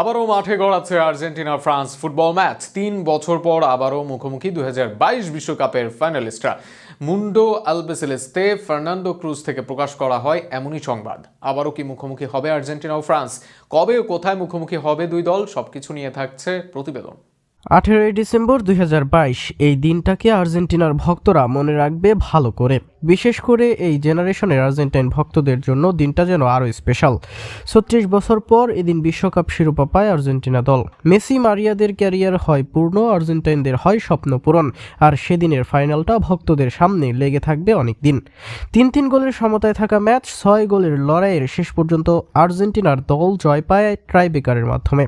আবারও মাঠে গড়াচ্ছে আর্জেন্টিনা, ফ্রান্স ফুটবল ম্যাচ। তিন বছর পর আবারও মুখোমুখি দুই বিশ্বকাপের ফাইনালিস্টরা। মুন্ডো আলবেসেলেস্তে ফার্নান্ডো ক্রুজ থেকে প্রকাশ করা হয় এমনই সংবাদ। আবারও কি মুখোমুখি হবে আর্জেন্টিনা ও ফ্রান্স? কবে ও কোথায় মুখোমুখি হবে দুই দল? সবকিছু নিয়ে থাকছে প্রতিবেদন। আঠেরোই ডিসেম্বর দুই হাজার বাইশ, এই দিনটাকে আর্জেন্টিনার ভক্তরা মনে রাখবে ভালো করে। বিশেষ করে এই জেনারেশনের আর্জেন্টাইন ভক্তদের জন্য দিনটা যেন আরও স্পেশাল। ছত্রিশ বছর পর এদিন বিশ্বকাপ শিরোপা পায় আর্জেন্টিনা দল। মেসি মারিয়াদের ক্যারিয়ার হয় পূর্ণ, আর্জেন্টাইনদের হয় স্বপ্ন পূরণ, আর সেদিনের ফাইনালটা ভক্তদের সামনে লেগে থাকবে অনেক দিন। তিন তিন গোলের সমতায় থাকা ম্যাচ, ছয় গোলের লড়াইয়ের শেষ পর্যন্ত আর্জেন্টিনার দল জয় পায় ট্রাইবেকারের মাধ্যমে।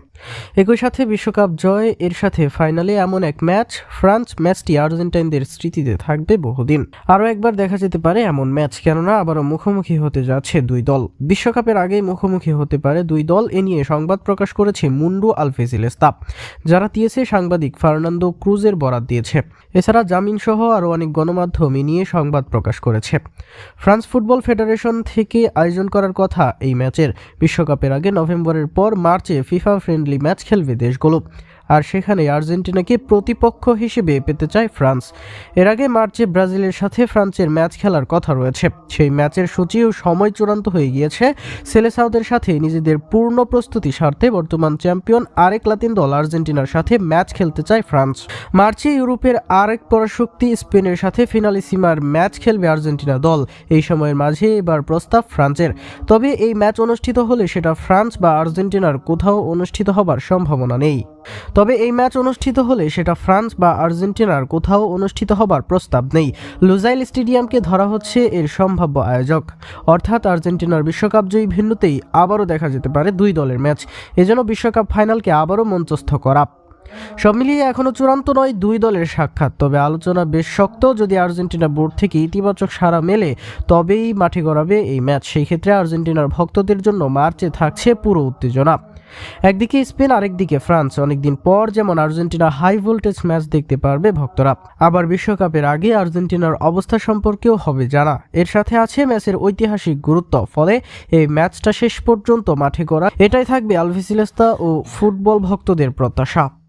একই সাথে বিশ্বকাপ জয়, এর সাথে ফাইনালে এমন এক ম্যাচ ফ্রান্স ম্যাচটি আর্জেন্টাইনদের স্মৃতিতে থাকবে বহুদিন। আরও একবার দেখা যেতে পারে এমন ম্যাচ কেননা আবারও মুখোমুখি হতে যাচ্ছে দুই দল। বিশ্বকাপের আগেই মুখোমুখি হতে পারে দুই দল, এ নিয়ে সংবাদ প্রকাশ করেছে মুন্ডু আলফেজিলেস্তা যারা দিয়েছে সাংবাদিক ফার্নান্দো ক্রুজের বরাত দিয়েছে। এছাড়া জামিন সহ আরও অনেক গণমাধ্যম এ নিয়ে সংবাদ প্রকাশ করেছে। ফ্রান্স ফুটবল ফেডারেশন থেকে আয়োজন করার কথা এই ম্যাচের বিশ্বকাপের আগে নভেম্বরের পর মার্চে ফিফা ফ্রেন্ডলি ম্যাচ খেলবে দেশগুলো। আর সেখানে আর্জেন্টিনাকে প্রতিপক্ষ হিসেবে পেতে চায় ফ্রান্স। এর আগে মার্চে ব্রাজিলের সাথে ফ্রান্সের ম্যাচ খেলার কথা রয়েছে। সেই ম্যাচের সূচি ও সময় চূড়ান্ত হয়ে গিয়েছে। সেলেসাউদের সাথে নিজেদের পূর্ণ প্রস্তুতি স্বার্থে বর্তমান চ্যাম্পিয়ন আরেক লাতিন দল আর্জেন্টিনার সাথে ম্যাচ খেলতে চায় ফ্রান্স। মার্চে ইউরোপের আরেক পরাশক্তি স্পেনের সাথে ফিনালিসিমার ম্যাচ খেলবে আর্জেন্টিনা দল। এই সময়ের মাঝে এবার প্রস্তাব ফ্রান্সের। তবে এই ম্যাচ অনুষ্ঠিত হলে সেটা ফ্রান্স বা আর্জেন্টিনার কোথাও অনুষ্ঠিত হবার সম্ভাবনা নেই। তবে এই ম্যাচ অনুষ্ঠিত হলে সেটা ফ্রান্স বা আর্জেন্টিনার কোথাও অনুষ্ঠিত হবার প্রস্তাব নেই। লুজাইল স্টেডিয়ামকে ধরা হচ্ছে এর সম্ভাব্য আয়োজক। অর্থাৎ আর্জেন্টিনার বিশ্বকাপ জয়ী ভিন্নতেই আবারও দেখা যেতে পারে দুই দলের ম্যাচ। এজন্য বিশ্বকাপ ফাইনালকে আবারও মঞ্চস্থ করা। সব মিলিয়ে এখনও চূড়ান্ত নয়, দুই দলের সাক্ষাৎ। তবে আলোচনা বেশ শক্ত, যদি আর্জেন্টিনা বোর্ড থেকে ইতিবাচক সাড়া মেলে, তবেই মাঠে গড়াবে এই ম্যাচ। সেই ক্ষেত্রে আর্জেন্টিনার ভক্তদের জন্য মার্চে থাকছে পুরো উত্তেজনা। একদিকে স্পেন, আরেকদিকে ফ্রান্স। অনেকদিন পর যেমন আর্জেন্টিনা হাই ভোল্টেজ ম্যাচ দেখতে পারবে ভক্তরা। আবার বিশ্বকাপের আগে আর্জেন্টিনার অবস্থা সম্পর্কেও হবে জানা। এর সাথে আছে ম্যাচের ঐতিহাসিক গুরুত্ব, ফলে এই ম্যাচটা শেষ পর্যন্ত মাঠে করা এটাই থাকবে আলভিসিলেস্তা ও ফুটবল ভক্তদের প্রত্যাশা।